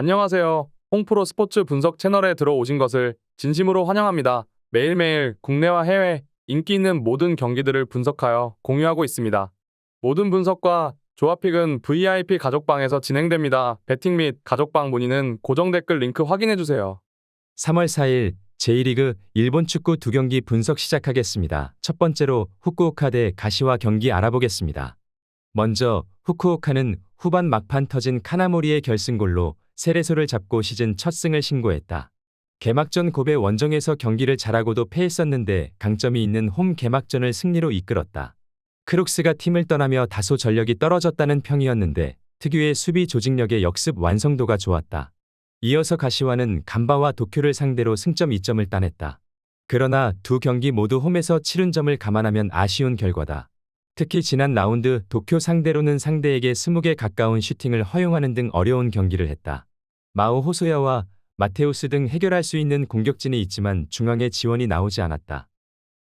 안녕하세요. 홍프로 스포츠 분석 채널에 들어오신 것을 진심으로 환영합니다. 매일매일 국내와 해외 인기 있는 모든 경기들을 분석하여 공유하고 있습니다. 모든 분석과 조합픽은 VIP 가족방에서 진행됩니다. 배팅 및 가족방 문의는 고정 댓글 링크 확인해주세요. 3월 4일 제1리그 일본 축구 두 경기 분석 시작하겠습니다. 첫 번째로 후쿠오카 대 가시와 경기 알아보겠습니다. 먼저 후쿠오카는 후반 막판 터진 카나모리의 결승골로 세레소를 잡고 시즌 첫 승을 신고했다. 개막전 고베 원정에서 경기를 잘하고도 패했었는데 강점이 있는 홈 개막전을 승리로 이끌었다. 크룩스가 팀을 떠나며 다소 전력이 떨어졌다는 평이었는데 특유의 수비 조직력의 역습 완성도가 좋았다. 이어서 가시와는 간바와 도쿄를 상대로 승점 2점을 따냈다. 그러나 두 경기 모두 홈에서 치른 점을 감안하면 아쉬운 결과다. 특히 지난 라운드 도쿄 상대로는 상대에게 20개 가까운 슈팅을 허용하는 등 어려운 경기를 했다. 마오 호소야와 마테우스 등 해결할 수 있는 공격진이 있지만 중앙에 지원이 나오지 않았다.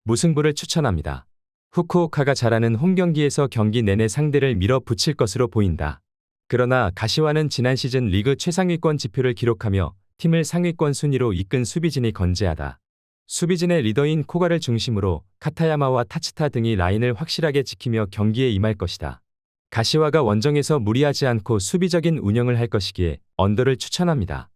무승부를 추천합니다. 후쿠오카가 잘하는 홈 경기에서 경기 내내 상대를 밀어붙일 것으로 보인다. 그러나 가시와는 지난 시즌 리그 최상위권 지표를 기록하며 팀을 상위권 순위로 이끈 수비진이 건재하다. 수비진의 리더인 코가를 중심으로 카타야마와 타츠타 등이 라인을 확실하게 지키며 경기에 임할 것이다. 가시와가 원정에서 무리하지 않고 수비적인 운영을 할 것이기에 언더를 추천합니다.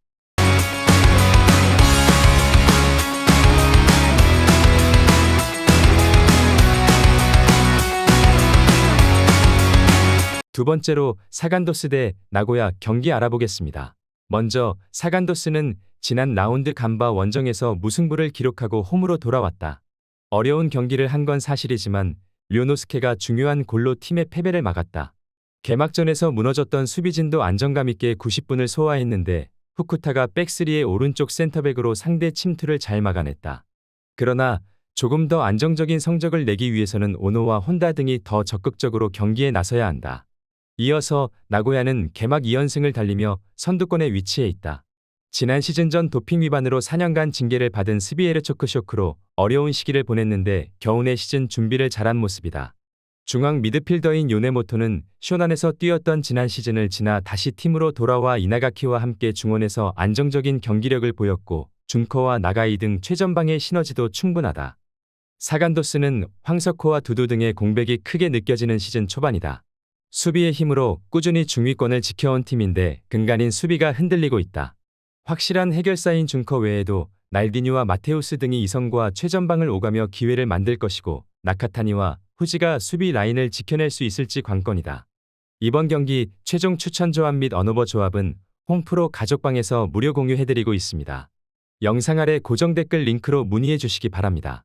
두 번째로 사간도스 대 나고야 경기 알아보겠습니다. 먼저 사간도스는 지난 라운드 간바 원정에서 무승부를 기록하고 홈으로 돌아왔다. 어려운 경기를 한 건 사실이지만 류노스케가 중요한 골로 팀의 패배를 막았다. 개막전에서 무너졌던 수비진도 안정감 있게 90분을 소화했는데 후쿠타가 백스리의 오른쪽 센터백으로 상대 침투를 잘 막아냈다. 그러나 조금 더 안정적인 성적을 내기 위해서는 오노와 혼다 등이 더 적극적으로 경기에 나서야 한다. 이어서 나고야는 개막 2연승을 달리며 선두권에 위치해 있다. 지난 시즌 전 도핑 위반으로 4년간 징계를 받은 스비에르 초크쇼크로 어려운 시기를 보냈는데 겨우내 시즌 준비를 잘한 모습이다. 중앙 미드필더인 요네모토는 쇼난에서 뛰었던 지난 시즌을 지나 다시 팀으로 돌아와 이나가키와 함께 중원에서 안정적인 경기력을 보였고 준커와 나가이 등 최전방의 시너지도 충분하다. 사간도스는 황석호와 두두 등의 공백이 크게 느껴지는 시즌 초반이다. 수비의 힘으로 꾸준히 중위권을 지켜온 팀인데 근간인 수비가 흔들리고 있다. 확실한 해결사인 준커 외에도 날디뉴와 마테우스 등이 이성과 최전방을 오가며 기회를 만들 것이고 나카타니와 후지가 수비 라인을 지켜낼 수 있을지 관건이다. 이번 경기 최종 추천 조합 및 언어버 조합은 홈프로 가족방에서 무료 공유해드리고 있습니다. 영상 아래 고정 댓글 링크로 문의해 주시기 바랍니다.